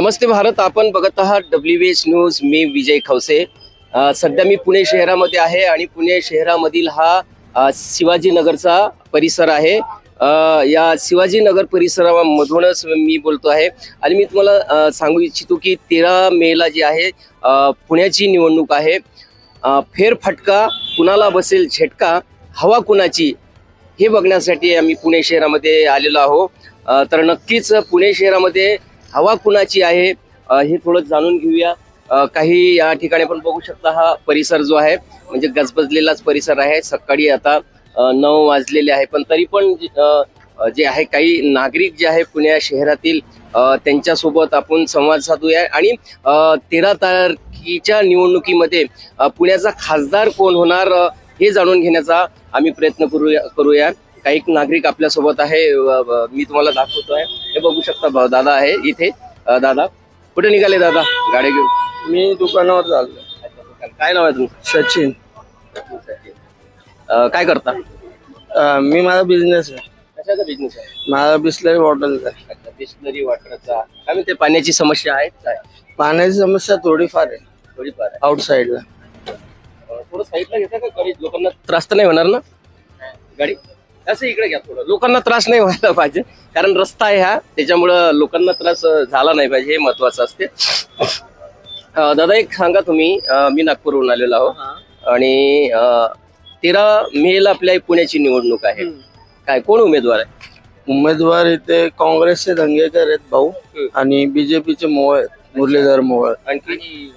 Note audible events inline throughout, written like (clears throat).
नमस्ते भारत आपण बघत आहात डब्ल्यू एच न्यूज मी विजय खवसे. सध्या मी पुणे शहरामध्ये आहे आणि पुणे शहरामधील हा शिवाजीनगरचा परिसर आहे. या शिवाजीनगर परिसरामधूनच मी बोलतो आहे. आणि मी तुम्हाला सांगू इच्छितो की तेरा मेला जी आहे पुण्याची निवडणूक आहे. फेरफटका कुणाला बसेल झटका हवा कुणाची हे बघण्यासाठी आम्ही पुणे शहरामध्ये आलेलो आहो तर नक्कीच पुणे शहरामध्ये हवा कुणाची आहे हे थोडं जाणून घेऊया. काही या ठिकाणी आपण बघू शकता हा परिसर जो आहे म्हणजे गजबजलेलाच परिसर आहे. सकाळी आता नऊ वाजलेले आहे पण तरी पण जे- जे आहे काही नागरिक जे आहे पुणे शहरातील त्यांच्यासोबत आपण संवाद साधूया. आणि तेरा तारखेच्या निवडणुकीमध्ये पुण्याचा खासदार कोण होणार हे जाणून घेण्याचा आम्ही प्रयत्न करूया करूया. काही नागरिक आपल्यासोबत आहे मी तुम्हाला दाखवतो आहे हे बघू शकता भाऊ दादा आहे इथे. दादा कुठे निघाले दादा? गाडी घेऊन. मी दुकानावर चाललो काय नाव आहे तुमचं? सचिन. काय करता? मी माझा बिझनेस आहे. कशाचा बिझनेस आहे? माझा बिस्लरी अच्छा बिस्लरी वॉटरचा काय म्हणते पाण्याची समस्या आहे काय? पाण्याची समस्या थोडीफार आहे. थोडीफार आहे. आउटसाईडला अ, थोडं साईडला घेता का? गाडी लोकांना त्रास तर नाही होणार ना? गाडी? असं इकडे घ्या थोडं. लोकांना त्रास नाही व्हायला पाहिजे. कारण रस्ता आहे हा त्याच्यामुळं लोकांना त्रास झाला नाही पाहिजे हे महत्वाचं असते. दादा एक सांगा तुम्ही अ, मी नागपूरहून आलेलो आहो. आणि अ, तेरा मेला आपल्या पुण्याची निवडणूक आहे. काय कोण उमेदवार आहे? उमेदवार इथे काँग्रेसचे दंगेकर आहेत भाऊ आणि बीजेपीचे मोळ आहेत मुरलीधर मोळ आणखी?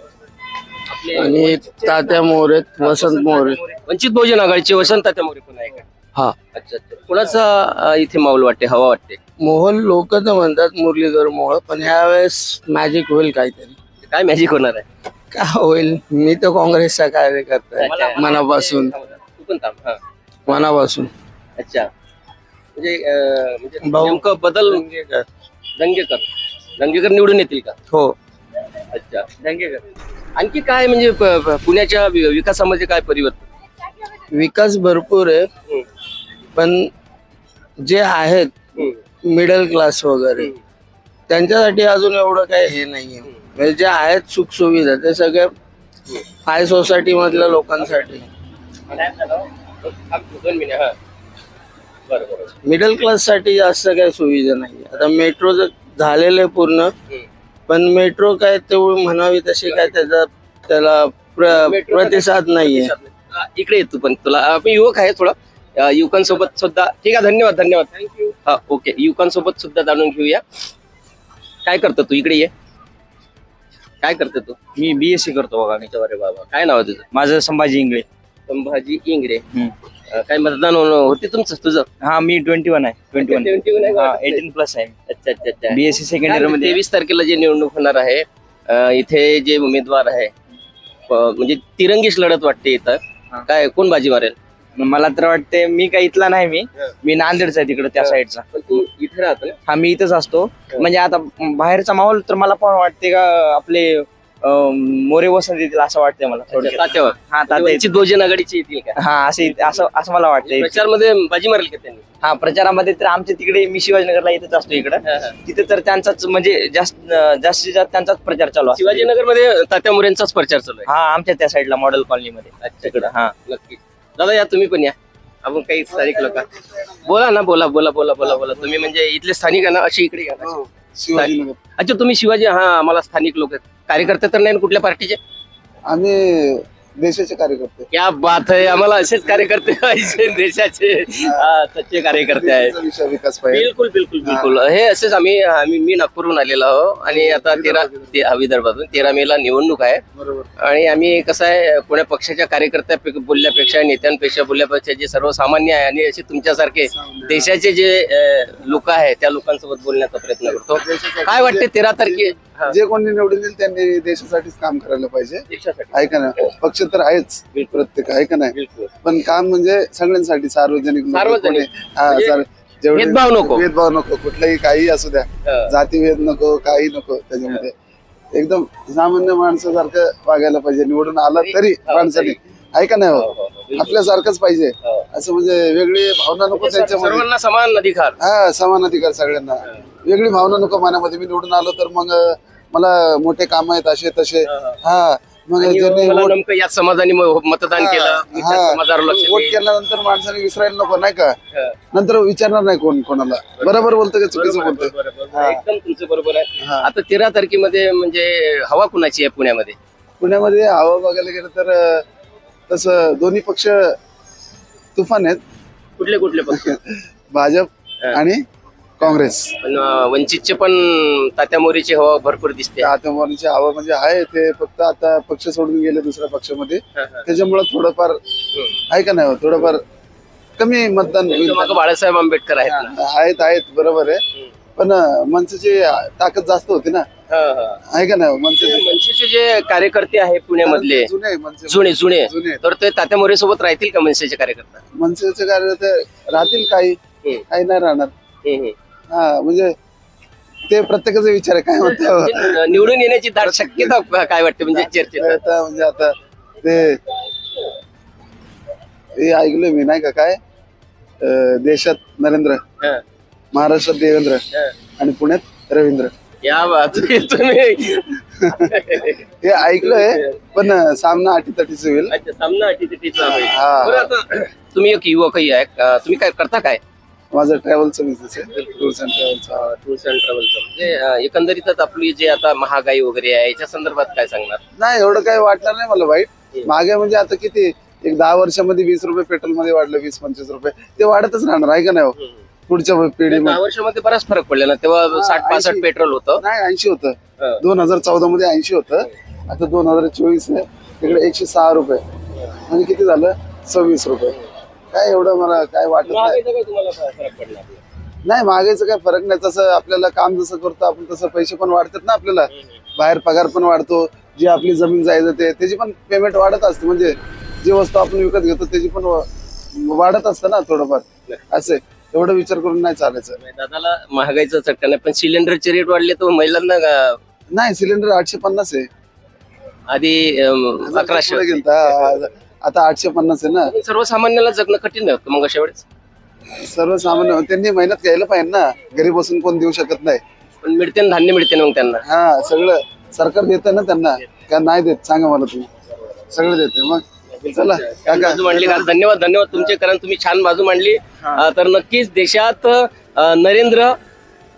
आपले आणि तात्या मोर आहेत वसंत मोर वंचित बहुजन आघाडीचे वसंत मोरे पण आहे का? हा. अच्छा अच्छा. कोणाचा अ, इथे माऊल वाटते हवा वाटते? मोहन लोक तर म्हणतात मुरलीधर मोळ पण ह्या वेळेस मॅजिक होईल काहीतरी. काय मॅजिक होणार आहे? काय होईल? मी तर काँग्रेसचा कार्यकर्ता आहे मनापासून. तू पण थांब हा. मनापासून. अच्छा. म्हणजे अं, म्हणजे भाऊ- नेमकं बदल दंगेकर दंगेकर दंगेकर निवडून येतील का? हो. अच्छा. दंगेकर आणखी काय म्हणजे प- प- पुण्याच्या वि- विकासामध्ये काय परिवर्तन? विकास भरपूर आहे. हम्म, पण जे आहेत मिडल क्लास वगैरे. त्यांच्यासाठी अजून एवढं काही हे नाहीये. म्हणजे जे आहेत सुख सुविधा ते सगळे हाय सोसायटी मधल्या लोकांसाठी. मिडल क्लाससाठी जास्त काही सुविधा नाही आता मेट्रो झालेलं आहे पूर्ण. पण मेट्रो काय तेवढी म्हणावी तशी काय त्याचा त्याला प्र- प्रतिसाद नाहीये. इकडे येतो पण तुला. मी युवक आहे थोडा. युवकांसोबत सुद्धा ठीक आहे धन्यवाद धन्यवाद. थँक्यू हा ओके. युवकांसोबत सुद्धा जाणून घेऊया. काय करतो तू? इकडे ये. काय करतो तू? मी बीएससी करतो बघा मी. अरे बाबा. काय नाव आहे तुझं? माझं संभाजी इंगळे. संभाजी. अं, काय मतदान होणं- होते तुमचं तुझं? हा मी ट्वेंटी वन आहे. ट्वेंटी वन 21 आहे. का? एटीन प्लस आहे. अच्छा अच्छा अच्छा. बीएससी सेकंड इयरमध्ये. तेवीस तारखेला जे निवडणूक होणार आहे अं, इथे जे उमेदवार आहे म्हणजे तिरंगीच लढत वाटते इथं. हा. काय कोण बाजी मारेल? मला तर वाटते मी काही इथला नाही मी. मी नांदेडचा आहे तिकडे त्या साईडचा. पण तू इथे राहतो ना? हा मी इथंच असतो. म्हणजे आता बाहेरचा माहोल तर मला पण वाटते का आपले अं, मोरे वसंत येतील असं वाटतंय मला थोडक्यात. तात्यावर. हा तात्या बहुजन आघाडीचे येतील का? हा असे असं असं मला वाटतंय. प्रचारमध्ये बाजी मारेल का त्यांनी? हा प्रचारामध्ये तर आमच्या तिकडे मी शिवाजीनगरला इथंच असतो इकडं. हा, हा. तिथे तर त्यांचाच म्हणजे जास्त जास्तीत जास्त त्यांचाच प्रचार चालू असतो. शिवाजीनगरमध्ये तात्या मोरेंचाच प्रचार चालू आहे. हा आमच्या त्या साईडला मॉडेल कॉलनीमध्ये. अच्छा. इकडं हा. नक्की दादा या तुम्ही पण या. आपण काही स्थानिक लोक. बोला ना बोला बोला बोला बोला बोला. तुम्ही म्हणजे इथले स्थानिक आहे ना अशी इकडे या. ना. शिवाजीनगर अच्छा तुम्ही शिवाजी हा आम्हाला स्थानिक लोक आहेत. कार्यकर्ते तर नाही ना कुठल्या पार्टीचे? आम्ही देशाचे कार्यकर्ते. क्या बात आहे आम्हाला असेच कार्यकर्ते (laughs) पाहिजे देशाचे हा, सच्चे कार्यकर्ते देशाचा विषय विकास पाहिजे. बिलकुल बिलकुल बिलकुल. हे असेच आम्ही आम्ही मी नागपूरहून आलेलो आहो. आणि आता तेरा ते हा, विदर्भातून तेरा मेला निवडणूक आहे. बरोबर. आणि आम्ही कसं आहे कोण्या पक्षाच्या कार्यकर्त्या बोलल्यापेक्षा नेत्यांपेक्षा बोलल्यापेक्षा जे सर्वसामान्य आहे आणि असे तुमच्यासारखे देशाचे जे लोक आहेत त्या लोकांसोबत बोलण्याचा प्रयत्न करतो. काय वाटते तेरा तारखे हा, जे कोणी निवडून येईल त्यांनी देशासाठीच काम करायला पाहिजे. आहे का नाही? पक्ष तर आहेच प्रत्येक आहे का नाही? पण काम म्हणजे सगळ्यांसाठी सार्वजनिक सार्वजनिक. हा, म्हणजे भेदभाव नको. भेदभाव नको कुठलाही काही असू द्या. हा. जातीभेद नको काही नको त्याच्यामध्ये. एकदम सामान्य माणसासारखं वागायला पाहिजे. निवडून आला तरी हा, माणसाने. तरी. आहे का नाही हो, हो हो, हो. आपल्यासारखंच पाहिजे. हो. असं म्हणजे वेगळी भावना नको त्यांच्यामध्ये. सर्वांना समान अधिकार. हा समान अधिकार सगळ्यांना. वेगळी भावना नको मनामध्ये मी निवडून आलो तर मग मला मोठे काम आहेत असे तसे हा मग आणि ज्यांनी मला वोट नेमकं या समाजाने म- मतदान केलं मी त्या हा. समाजावर लक्ष वोट. केल्यानंतर माणसाने विसरायला नको नाही का हा. नंतर विचारणार नाही कोण कोणाला बरोबर बोलतो का चुकीचं बरोबर, बोलतो बरोबर, बरोबर. एकदम तुमचं बरोबर आहे हा. आता तेरा तारखेमध्ये म्हणजे हवा कुणाची आहे पुण्यामध्ये पुण्यामध्ये हवा बघायला गेलं तर अं, तसं दोन्ही पक्ष तुफान आहेत कुठले कुठले पक्ष (laughs) भाजप. आणि काँग्रेस. पण अं, वंचितचे पण तात्या मोरीची हवा भरपूर दिसते. आत्मवानीची हवा म्हणजे आहे ते फक्त आता पक्ष सोडून गेले दुसऱ्या पक्षामध्ये. हा, हा. त्याच्यामुळे थोडंफार आहे का नाही हो? थोडंफार कमी मतदान होईल. त्यांच्या मागं बाळासाहेब आंबेडकर आहेत ना. आहेत आहेत बरोबर आहे. पण अं, मनसेची ताकद जास्त होती ना. हा, हा. आहे का नाही हो? मनसेची जे कार्यकर्ते आहे पुण्यामधले जुने मनसे जुने जुने. जुने. तर ते तात्या मोरे सोबत राहतील का मनसेचे कार्यकर्ता? मनसेचे कार्यकर्ते राहतील काही. हम्म. काही नाही राहणार. हम्म, हम्म. हा म्हणजे ते प्रत्येकाचा विचार आहे काय म्हणतो म्हणजे (laughs) निवडून येण्याची दाट शक्यता काय वाटते म्हणजे चर्चेत आता म्हणजे आता ते हे ऐकलंय मी नाही का काय? अं, देशात नरेंद्र हा, महाराष्ट्रात देवेंद्र हा. आणि पुण्यात रवींद्र. या बात तुम्ही हे ऐकलंय पण सामना अटीतटीच होईल. अच्छा सामना अटीतटीचा होईल. हा. बरं आता तुम्ही एक युवकही आहे अं, तुम्ही काय करता काय? माझं ट्रॅव्हलचं बिझनेस आहे टूर्स अँड ट्रॅव्हलचा टूर्स अँड ट्रॅव्हलचं म्हणजे एकंदरीतच आपली जे आता महागाई वगैरे आहे याच्या संदर्भात काय सांगणार? नाही एवढं काही वाटणार नाही मला वाईट. मागे म्हणजे आता किती एक दहा वर्षामध्ये वीस रुपये पेट्रोलमध्ये वाढलं वीस पंचवीस रुपये. ते वाढतच राहणार आहे का नाही हो? पुढच्या दहा पिढीमध्ये. वर्षामध्ये बराच फरक पडला ना तेव्हा साठ पासष्ट. पेट्रोल होतं. नाही ऐंशी होतं. दोन हजार चौदा मध्ये ऐंशी होतं. आता दोन हजार चोवीस तिकडे एकशे सहा रुपये. म्हणजे किती झालं? सव्वीस रुपये. काय एवढं मला काय वाटत नाही. महागाईचा काय तुम्हाला फरक पडला नाही मागायचं काय फरक नाही. तसं आपल्याला काम जसं करतो आपण तसं पैसे पण वाढतात ना आपल्याला. बाहेर पगार पण वाढतो. जी आपली जमीन जायचं ते त्याची पण पेमेंट वाढत असते. म्हणजे जी वस्तू आपण विकत घेतो त्याची पण वा- वाढत असतं ना थोडंफार. असे. एवढं विचार करून नाही चालायचं. दादाला महागाईचा चटका नाही पण सिलेंडरचे रेट वाढले तर महिलांना अं, नाही सिलेंडर आठशे पन्नास आहे. आधी अं, अकराशे पुढे होते. गेलता. आता आठशे पन्नास आहे ना. सर्वसामान्याला जगणं कठीण नव्हतं मग अशा वेळेस? सर्वसामान्य त्यांनी मेहनत घ्यायला पाहिजे ना. घरी बसून कोण देऊ शकत नाही. पण मिळते ना धान्य मिळते ना मग त्यांना? हा सगळं सरकार देतं ना त्यांना. का नाही देत? सांगा मला तुम्ही. सगळं देते. मग चला छान काका. बाजू मांडली का धन्यवाद धन्यवाद तुमचे कारण तुम्ही छान बाजू मांडली. अं, तर नक्कीच देशात अं, नरेंद्र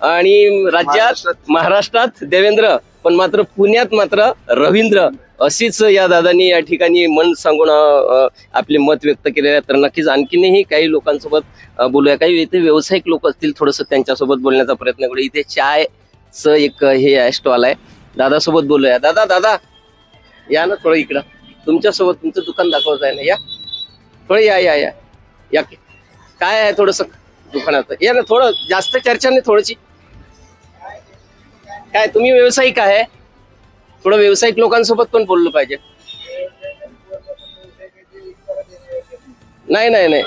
आणि राज्यात महाराष्ट्रात देवेंद्र पण मात्र पुण्यात मात्र रवींद्र अशीच या दादांनी या ठिकाणी मन सांगून आपले मत व्यक्त केलेले आहे तर नक्कीच आणखीनही काही लोकांसोबत बोलूया. काही इथे व्यावसायिक लोक असतील थोडंसं त्यांच्यासोबत बोलण्याचा प्रयत्न करू इथे चायचं एक हे आहे स्टॉल आहे दादासोबत बोलूया. दादा दादा! या ना थोडं इकडं. तुमच्यासोबत तुमचं दुकान दाखवत आहे ना या. थोडं या या या. या की. काय आहे थोडंसं दुकानात या ना थोडं जास्त चर्चा नाही थोडीशी. काय तुम्ही व्यावसायिक आहे? थोडं व्यावसायिक लोकांसोबत पण बोललं पाहिजे. नाही नाही नाही.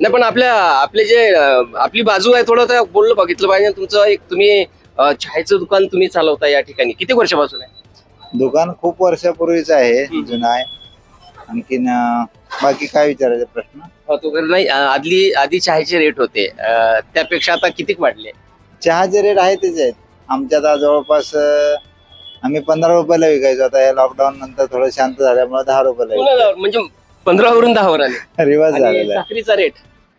नाही पण आपल्या आपले जे आपली बाजू आहे थोडं त्या बोललं बघितलं पाहिजे. तुमचं एक तुम्ही चहाचं दुकान तुम्ही चालवता या ठिकाणी. किती वर्षापासून आहे? दुकान खूप वर्षापूर्वीच आहे. जुनं आहे. आणखीन बाकी काय विचारायचे प्रश्न? तो नाही आदली आधी चहाचे रेट होते. अं, त्यापेक्षा आता किती वाढले? चहाचे रेट आहे तेच आहेत. आमच्यात आता जवळपास अं, आम्ही पंधरा रुपयाला विकायचो. आता या लॉकडाऊन नंतर थोडं शांत झाल्यामुळे दहा रुपयाला पुन्हा म्हणजे पंधरा वरून दहा वर आले (laughs) रिवाज आणि झालेला आहे. साखरीचा रेट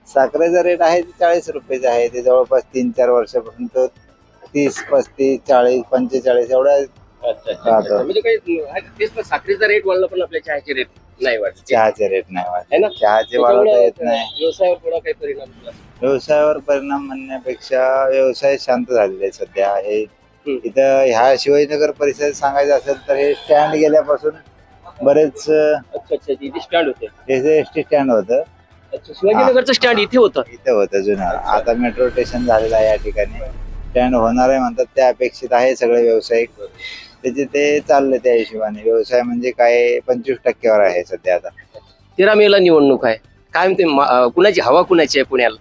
साखरेचा रेट आहे ते चाळीस रुपयाचे आहे. ते जवळपास तीन चार वर्षापासून तो तीस पस्तीस चाळीस पंचेचाळीस एवढ्या म्हणजे काही आहे, तेच ना साखरीचा रेट वाढला पण आपल्या चहाचे रेट नाही वाढले चहाचे रेट नाही आहे ना? वाढले चहाचे वाढवता येत नाही. व्यवसायावर थोडा काही परिणाम झाला. व्यवसायावर परिणाम म्हणण्यापेक्षा व्यवसाय शांत झालेले आहे सध्या. हे हम्म. इथं ह्या शिवाजीनगर परिसरात सांगायचं असेल तर हे स्टँड गेल्यापासून बरेच अं, अच्छा अच्छा इथे स्टँड होते. हे एस टी स्टँड होतं. अच्छा शिवाजीनगरचं स्टँड इथे होतं. इथं होतं जुनं. आता मेट्रो स्टेशन झालेलं आहे या ठिकाणी. स्टँड होणार आहे म्हणतात त्या अपेक्षित आहे सगळे व्यावसायिक. त्याचे ते चालले त्या हिशोबाने. व्यवसाय म्हणजे काय पंचवीस टक्क्यावर आहे सध्या आता. तेरा मेला निवडणूक आहे. काय म्हणते मा- कुणाची हवा कुणाची आहे पुण्याला?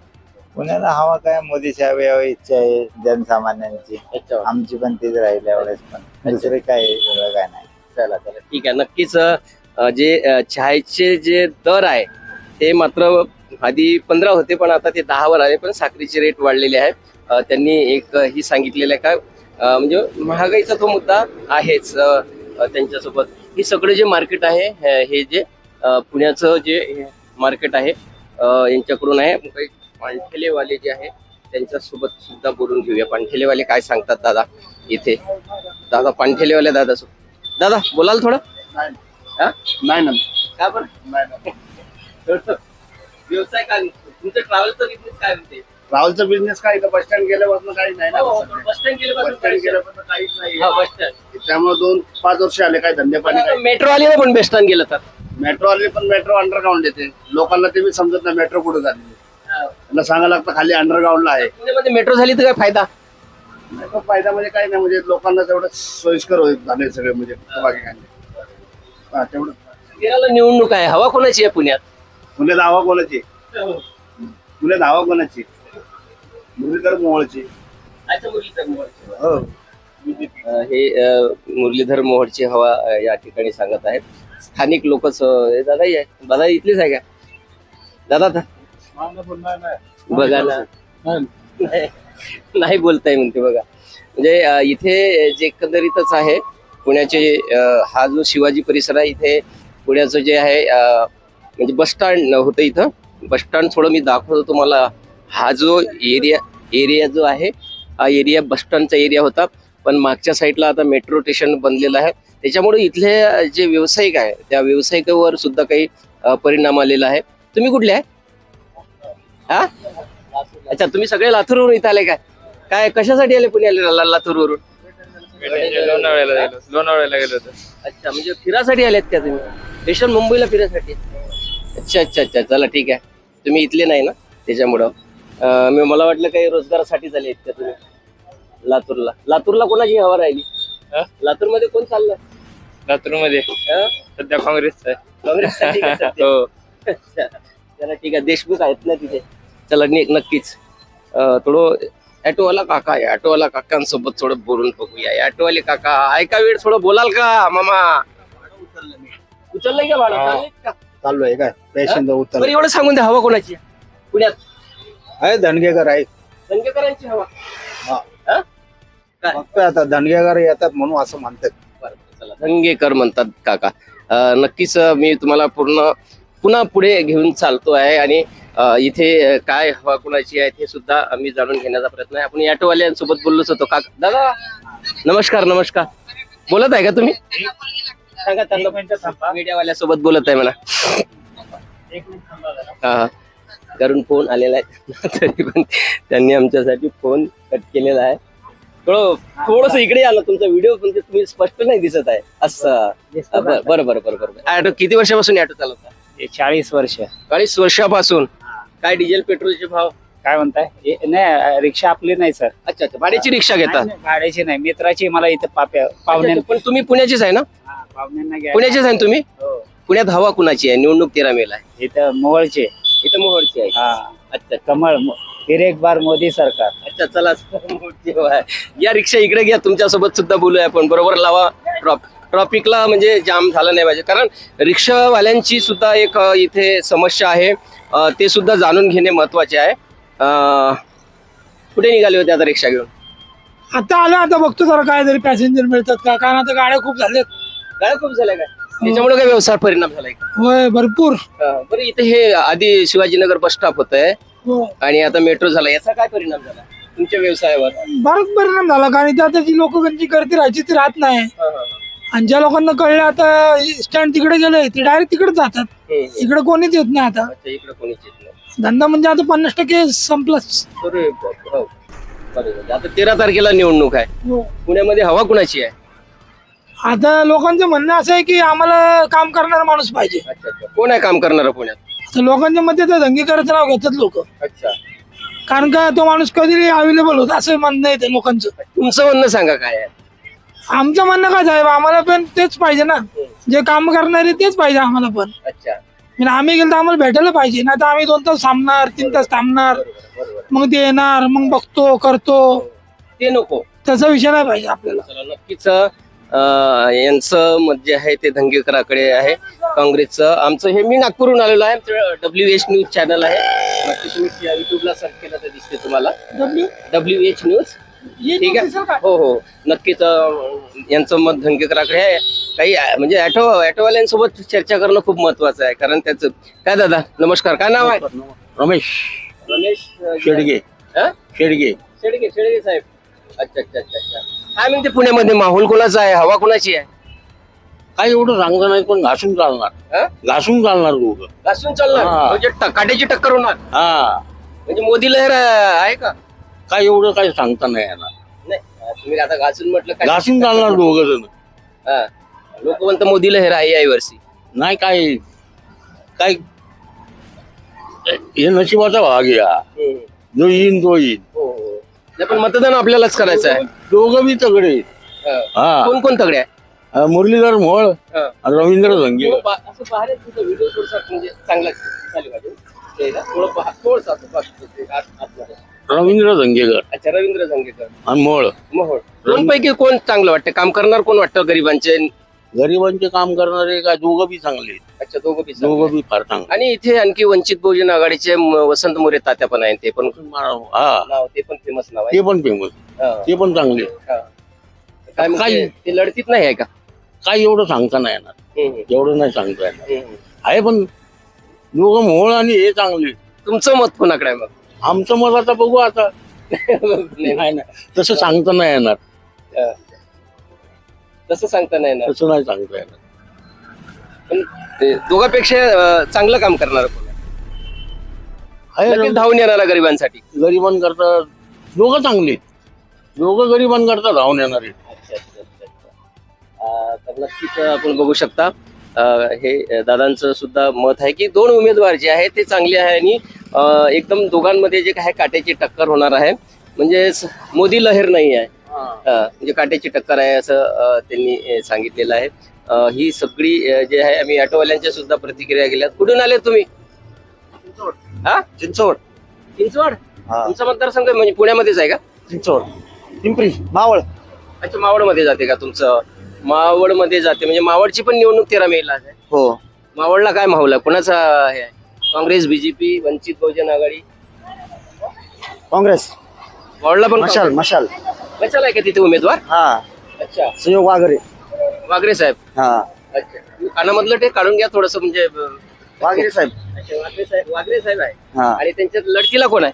पुण्याला हवा काय मोदी साहेब यावं इच्छा आहे जनसामान्यांची. आमची पण तीच राहील यावेळेस पण. दुसरे काय वेगळं काय नाही. चला चला. ठीक आहे. नक्कीच अं, जे अं, चहाचे जे दर आहे ते मात्र आधी पंधरा होते पण आता ते दहावर आले पण साखरेचे रेट वाढलेले आहेत. अ, त्यांनी एक अ, ही सांगितलेलं आहे का म्हणजे महागाईचा तो मुद्दा आहेच त्यांच्यासोबत. हे सगळं जे मार्केट आहे हे जे पुण्याचं जे मार्केट आहे यांच्याकडून आहे. काही पाणठेलेवाले जे आहे त्यांच्यासोबत सुद्धा बोलून घेऊया. पाणठेलेवाले काय सांगतात दादा इथे? दादा पाणठेलेवाले दादा सो दादा बोलाल थोडं? हा? नाही ना का बरं? (laughs) व्यवसाय काय तुमचं ट्रॅव्हलचं बिझनेस काय म्हणते? राहुलचा बिझनेस काय बस स्टँड गेल्यापासून काही नाही ना बस स्टँड बस स्टँड गेल्यापासून काहीच नाही. हा बस स्टँड त्यामुळे दोन पाच वर्ष आले काय धंदे पाणी काय? मेट्रो आली पण बस स्टँड गेलं तर. मेट्रो आले पण मेट्रो अंडरग्राऊंड येते. लोकांना ते बी समजत नाही मेट्रो कुठे झाली. त्यांना सांगायला लागतं खाली अंडरग्राऊंडला आहे. पुण्यामध्ये मेट्रो झाली तर काय फायदा? मेट्रो फायदा म्हणजे काय नाही म्हणजे लोकांना तेवढं सोयीस्कर होईल झाले सगळे म्हणजे बाकी काय नाही हा, तेवढं. निवडणूक आहे. हवा कोणाची आहे पुण्यात? पुण्यात हवा कोणाची? पुण्यात हवा कोणाची? मुरलीधर मोहोळची. हो. हे मुरलीधर मोहोळची हवा या ठिकाणी सांगत आहेत. स्थानिक लोकच दादा ही आहे दादा इथलेच आहे का? दादा बघा ना. नाही- नाही बोलताय म्हणते बघा. म्हणजे इथे जे एकंदरीतच आहे पुण्याचे हा जो शिवाजी परिसर आहे इथे पुण्याचं जे आहे म्हणजे बस स्टँड होतं इथं. बस स्टँड थोडं मी दाखवतो तुम्हाला. हा जो एरिया एरिया जो आहे हा एरिया बस स्टँडचा एरिया होता. पण मागच्या साईडला आता मेट्रो स्टेशन बनलेलं आहे. त्याच्यामुळे इथले जे व्यावसायिक आहे त्या व्यावसायिकावर सुद्धा काही परिणाम आलेला आहे. तुम्ही कुठले आहे? हा? अच्छा तुम्ही सगळे लातूरवरून इथं आले काय? काय कशासाठी आले पुण्याला लातूरवरून? लोणावळ्याला लोणावळ्याला गेलो होतो. अच्छा म्हणजे फिरासाठी आलेत का तुम्ही? स्पेशल मुंबईला फिरासाठी अच्छा अच्छा अच्छा चला ठीक आहे. तुम्ही इथले नाही ना त्याच्यामुळं. मी मला वाटलं काही रोजगारासाठी झाले आहेत का तुम्ही? लातूरला. लातूरला कोणाची हवा राहिली? लातूरमध्ये कोण चाललं? लातूरमध्ये हा? सध्या काँग्रेसचा आहे. काँग्रेससाठी का सध्या? (laughs) हो. ठीक आहे. देशमुख आहेत ना तिथे. चला नि- नक्कीच. थोडं ऑटोवाला काका आहे. ऑटोवाला काकांसोबत थोडं बोलून बघूया. ऑटोवाले काका ऐका वेळ थोडं बोलाल का मामा? उचललंय का भाडं का? चालू आहे काय? पेशंट उत्तर बरं एवढं सांगून द्या हवा कोणाची आहे? पुण्यात. आहे धनगेकर आहे. दंगेकरांची हवा. हा. हा? काय? फक्त आता धनगेकर येतात म्हणून असं म्हणतात. बरं, चला. दंगेकर म्हणतात काका. अं, नक्कीच अं, मी तुम्हाला पूर्ण पुन्हा पुढे घेऊन चालतो आहे आणि अं, इथे अं, काय हवा कुणाची आहे ते सुद्धा आम्ही जाणून घेण्याचा प्रयत्न आहे. आपण ऑटोवाल्यांसोबत बोललोच होतो. काका दादा नमस्कार नमस्कार. बोलत आहे का तुम्ही? सांगा त्यांना मीडियावाल्यासोबत बोलत आहे म्हणा. हा कारण फोन आलेला आहे. (laughs) तरी पण त्यांनी आमच्यासाठी फोन कट केलेला आहे. थोडं थोडस इकडे आलं तुमचा व्हिडिओ म्हणजे तुम्ही स्पष्ट नाही दिसत आहे. असं. बरं बरं. बरं बरं बरं ऑटो किती वर्षापासून ऑटो चालवता? चाळीस वर्ष. चाळीस वर्षापासून. काय डिझेल पेट्रोलचे भाव? काय म्हणताय? हे- नाही रिक्षा आपली नाही सर. अच्छा अच्छा. भाड्याची रिक्षा घेता? भाड्याची नाही. मित्राची मला इथं पाप्या पाहुण्या पण तुम्ही पुण्याचीच आहे ना? पाहुण्यांना घ्या पुण्याचेच आहे ना तुम्ही? हो. पुण्यात हवा कुणाची आहे? निवडणूक तेरा मेला आहे. इथं मोवळचे इथं मोहोळची आहे. हा. अच्छा. कमळ मो- फिर एक बार मोदी सरकार. अच्छा चला. मोठी. या रिक्षा इकडे घ्या. तुमच्यासोबत सुद्धा बोलूया आपण. बरोबर लावा ट्रॉप. ट्रॉफिकला म्हणजे जाम झालं नाही पाहिजे. कारण रिक्षावाल्यांची सुद्धा एक अ, इथे समस्या आहे. अ, ते सुद्धा जाणून घेणे महत्त्वाचे आहे. अ, कुठे निघाले होते आता रिक्षा घेऊन? आता आलं आता बघतो जरा काय तरी पॅसेंजर मिळतात का? कारण आता गाड्या खूप झाल्यात. गाड्या खूप काय त्याच्यामुळे काय व्यवसाय परिणाम झालाय का? होय भरपूर. बरं इथे हे आधी शिवाजीनगर बस स्टॉप होत हो आणि आता मेट्रो झाला याचा काय परिणाम झाला तुमच्या व्यवसायावर? बराच परिणाम झाला कारण इथे आता जी लोक गर्दी राहायची ती राहत नाही. हा, हा, हा. आणि ज्या लोकांना कळलं आता स्टँड तिकडे गेले ते डायरेक्ट तिकडे जातात. हम्म, हम्म. इकडे कोणीच येत नाही आता. अच्छा इकडे कोणीच येत नाही. धंदा म्हणजे आता पन्नास टक्के संपलाच. अरे बाप, हो. आता तेरा तारखेला निवडणूक आहे. हो. पुण्यामध्ये हवा कुणाची आहे? आता लोकांचं म्हणणं असं आहे की आम्हाला काम करणारा माणूस पाहिजे. अच्छा अच्छा. कोण आहे काम करणार पुण्यात? आता लोकांच्या मध्ये तर दंगेकराचं नाव घेतात लोक. अच्छा. कारण का तो माणूस कधी अवेलेबल होता असं म्हणणं येते लोकांचं. तुमचं म्हणणं सांगा काय आहे. आमचं म्हणणं काय साहेब आम्हाला पण तेच पाहिजे ना. जे काम करणारे तेच पाहिजे आम्हाला पण. अच्छा. म्हणजे आम्ही गेलो तर आम्हाला भेटायला पाहिजे ना तर आम्ही दोन तास थांबणार तीन तास थांबणार. बरोबर मग ते येणार मग बघतो करतो. ते नको. तसा विषय नाही पाहिजे आपल्याला. चला नक्कीच अं, यांचं मत जे आहे ते धंगेकराकडे आहे. काँग्रेसचं. आमचं हे मी नागपूरहून आलेलो आहे. डब्ल्यू एच न्यूज चॅनल आहे. नक्की तुम्ही युट्यूबला सर्च केलं तर दिसते तुम्हाला. डब्ल्यू एच न्यूज ठीक आहे? हो हो. नक्कीच यांचं मत धनगेकराकडे आहे. काही म्हणजे ॲटो ॲटोवाल्यांसोबत चर्चा करणं खूप महत्वाचं आहे. कारण त्याचं काय दादा? नमस्कार. काय नाव आहे? रमेश. रमेश शेडगे. हा? शेडगे. शेडगे शेडगे साहेब. अच्छा अच्छा अच्छा अच्छा. काय म्हणते पुण्यामध्ये माहोल कोणाचा आहे? हवा कोणाची आहे? काय एवढं सांगता नाही पण घासून चालणार? हा? घासून चालणार दोघं. घासून चालणार? हा. म्हणजे ट- काट्याची टक्कर होणार? हा. म्हणजे मोदी लहर अं, आहे का? काय एवढं काय सांगता नाही येणार. नाही अं, तुम्ही आता घासून म्हटलं काय? घासून चालणार दोघं जण. लोक म्हणतात मोदी लहर आहे या वर्षी. नाही काय काय हे नशिबाचा भाग या. जो येईन तो येईन. हो हो. नाही, पण मतदान आपल्यालाच करायचं आहे. दोघं बी तगडे. आहेत. हा. कोण कोण तगडे आहे? अं, मुरलीधर हा. आणि रवींद्र धंगे थोडं बा- असं बाहेर तुझा व्हिडिओ थोडासा म्हणजे चांगला चालेल पाहिजे. ते ना, थोडं बा- थोडंसं असं बघ, ते आत- आतमध्ये. रवींद्र धंगेकर अच्छा रवींद्र संगीकर आणि मोहोळ मोहोळ दोन पैकी कोण चांगलं वाटतं? काम करणार कोण वाटतं गरिबांचे? गरिबांचे काम करणारे काय दोघं बी चांगले आहेत. अच्छा दोघं बी चांगले. दोघं बी फार चांगले आणि इथे आणखी वंचित बहुजन आघाडीचे म- वसंत मोरे तात्या पण आहेत ते पण हा. नाव ते पण फेमस नाव आहे. ते पण फेमस हा, ते पण चांगले हा. काय म्हणते? ते लढतीत नाही आहे का? काय एवढं सांगता नाही येणार. हम्म, एवढं नाही सांगता येणार. हम्म, हम्म. आहे पण दोघं मोहोळ आणि हे चांगले तुमचं मत कोणाकडे आहे मग? आमचं मत आता बघू आता. (laughs) नाही, नाही नाही. तसं सांगता नाही येणार. हा. तसं सांगता नाही ना तसं नाही सांगता येणार. पण ते दोघांपेक्षा अं, चांगलं काम करणार आहे धावून येणारा गरिबांसाठी. गरिबांकरता दोघं चांगले आहेत. दोघं गरिबांकरता धावून येणार आहेत. अच्छा अच्छा अच्छा अच्छा. अं, तर नक्कीच आपण बघू शकता. अं, हे दादांचं सुद्धा मत आहे की दोन उमेदवार जे आहे ते चांगले आहे आणि अं, एकदम दोघांमध्ये जे काय काट्याची टक्कर होणार आहे. म्हणजे स- मोदी लहर नाही आहे. म्हणजे काट्याची टक्कर आहे असं त्यांनी सांगितलेलं आहे. ही सगळी जे आहे आम्ही ऑटोवाल्यांच्या सुद्धा प्रतिक्रिया केल्या कुठून आले तुम्ही? हा? चिंचवड. चिंचवड? हा. तुमचा मतदारसंघ म्हणजे पुण्यामध्येच आहे का? चिंचवड. पिंपरी मावळ. अच्छा मावळमध्ये जाते का तुमचं? मावळमध्ये जाते. म्हणजे मावळची पण निवडणूक तेरा मेला आहे. हो. मावळला काय माहोल आहे? कोणाचा हे आहे? काँग्रेस बीजेपी वंचित बहुजन आघाडी? काँग्रेस. मावळला पण मशाल मशाल. कशाला आहे का तिथे उमेदवार? हा. अच्छा. सुयोग वाघरे. वागरे साहेब. हा. अच्छा. कानामधलं ते काढून घ्या थोडस म्हणजे अं, वाघरे साहेब. अच्छा, वागरे साहेब वागरे साहेब आहे. हा. आणि त्यांच्यात लढतीला कोण आहे?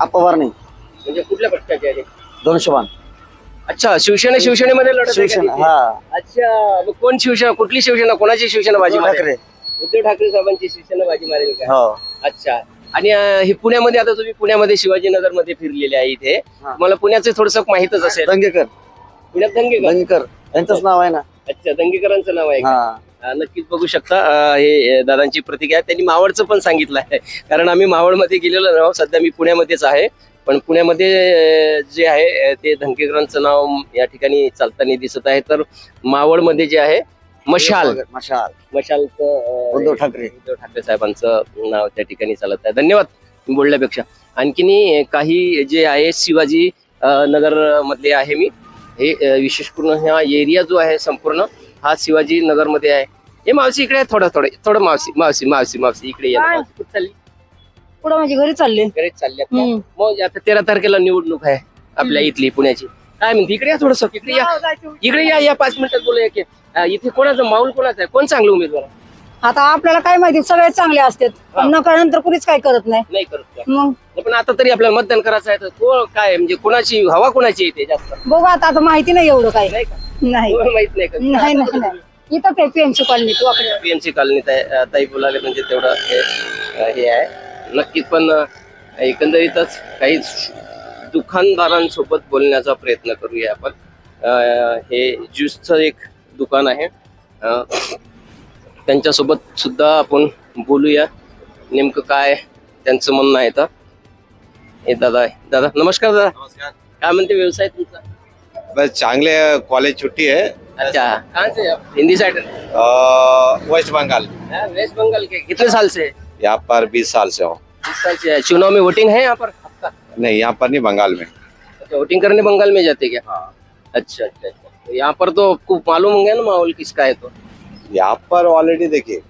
अप्पवारणी म्हणजे कुठल्या पक्षाचे आहे ते? धनुष्यबाण अच्छा शिवसेना शिवसेनेमध्ये लढत आहे का शिवसेना तिथे? हा. अच्छा मग कोण शिवसेना कुठली शिवसेना कोणाची शिवसेना बाजी उद्धव मारेल? ठाकरे. उद्धव ठाकरे साहेबांची शिवसेना बाजी मारेल का? हो. अच्छा. आणि हे पुण्यामध्ये आता तुम्ही पुण्यामध्ये शिवाजीनगरमध्ये फिरलेले आहे इथे. हा. मला पुण्याचं थोडस माहितच असेल. दंगेकर. पुण्यात दंगेकर? दंगेकर. यांचंच नाव आहे ना. अच्छा दंगेकरांचं नाव आहे का? हा. अं, नक्कीच बघू शकता. अं, हे अं, दादांची प्रतिक्रिया आहे. त्यांनी मावळचं पण सांगितलं आहे. कारण आम्ही मावळमध्ये गेलेलो नाव सध्या मी पुण्यामध्येच आहे. पण पुण्यामध्ये अं, जे आहे अं, ते धनगेकरांचं नाव या ठिकाणी चालताना दिसत आहे. तर मावळमध्ये जे आहे मशाल. मशाल. मशालचं उद्धव ठाकरे. उद्धव ठाकरे साहेबांचं नाव त्या ठिकाणी चालत आहे. धन्यवाद बोलण्यापेक्षा. आणखीन काही जे आहे शिवाजी नगर मधले आहे मी. हे विशेष करून हा एरिया जो आहे संपूर्ण हा शिवाजी नगरमध्ये आहे. हे मावशी इकडे आहे, थोडं थोडं थोडं मावशी मावशी मावशी मावशी इकडे या? मावशी. कुठं चालली? पुढं माझी घरी चालले? घरी? हम्म. मग आता तेरा तारखेला निवडणूक आहे आपल्या इथली पुण्याची. काय म्हणते इकडे या थोडस इकडे या. इकडे या या पाच मिनिटात बोलूया की इथे कोणाचं माऊल कोणाचं आहे? कोण चांगलं उमेदवार आहे? आता आपल्याला काय माहिती सगळे चांगले असतात. पण न नंतर कुणीच काय करत नाही. नाही करत का? मग? पण आता तरी आपल्याला मतदान करायचं आहे तर को- काय म्हणजे कोणाची हवा कोणाची येते जास्त? बघू आता आता माहिती नाही एवढं काय नाही का? नाही. तुम्हाला माहीत नाही का? नाही नाही नाही. इथं ते पेन्सिल कॉलनी तू आपल्या पीएमसी कॉलनीत आहे अं, ताई बोलाले म्हणजे तेवढं हे हे आहे. नक्कीच पण अं, एकंदरीतच काही दुकानदारांसोबत बोलण्याचा प्रयत्न करूया आपण. अं, हे ज्यूसचं एक दुकान आहे. अं, त्यांच्यासोबत सुद्धा आपण बोलूया. नेमकं काय त्यांचं म्हणणं आहे तर. हे दादा दादा नमस्कार दादा. नमस्कार. काय म्हणते व्यवसाय तुमचा? बस चांगले कॉलेज छुट्टी है अच्छा. कहाँ से आप? Hindi side West Bengal West Bengal के. कितने साल से? यहाँ पर 20 साल से हूँ। बीस साल से है। चुनाव में वोटिंग है यहाँ पर? नहीं यहाँ पर नहीं बंगाल में। अच्छा वोटिंग करने बंगाल में जाते क्या? अच्छा अच्छा अच्छा। यहाँ पर तो खूप मालूम होंगे ना माहौल किसका है तो। यहाँ पर ऑलरेडी देखिए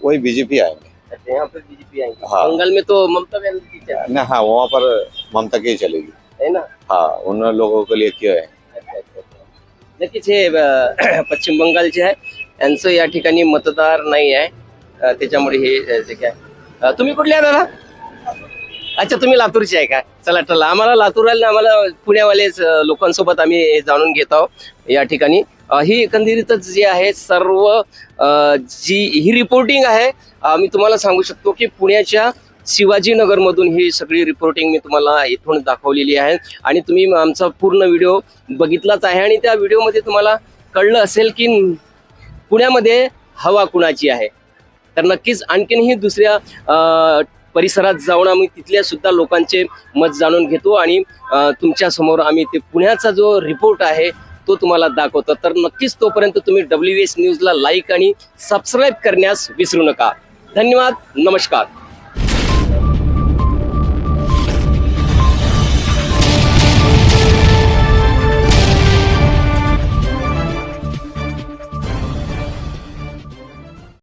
वही बीजेपी आएंगे। अच्छा यहाँ पर बीजेपी आएंगे। हाँ। बंगाल में तो ममता बनर्जी ना हाँ वहाँ पर ममता की चलेगी। है ना? हाँ उन लोगों के लिए क्यों है. नक्कीच हे (clears throat) पश्चिम बंगाल जे आहे यांचं या ठिकाणी मतदार नाही आहे त्याच्यामुळे हे जे काय तुम्ही कुठले आहे दादा? अच्छा तुम्ही लातूरचे आहे का? चला चला. आम्हाला लातूरला आम्हाला पुण्यावालेच लोकांसोबत आम्ही हे जाणून घेत आहोत या ठिकाणी. ही एकंदरीतच जी आहे सर्व जी ही रिपोर्टिंग आहे मी तुम्हाला सांगू शकतो की पुण्याच्या शिवाजीनगरमधून ही सगळी रिपोर्टिंग मी तुम्हाला इथून दाखवलेली आहे. आणि तुम्ही आमचा पूर्ण व्हिडिओ बघितलाच आहे आणि त्या व्हिडिओमध्ये तुम्हाला कळलं असेल की पुण्यामध्ये हवा कुणाची आहे? तर नक्कीच आणखीनही दुसऱ्या परिसरात जाऊन आम्ही तिथल्या सुद्धा लोकांचे मत जाणून घेतो आणि तुमच्यासमोर आम्ही ते पुण्याचा जो रिपोर्ट आहे तो तुम्हाला दाखवतो. तर नक्कीच तोपर्यंत तुम्ही डब्ल्यू एस न्यूजला लाईक आणि सबस्क्राईब करण्यास विसरू नका. धन्यवाद. नमस्कार.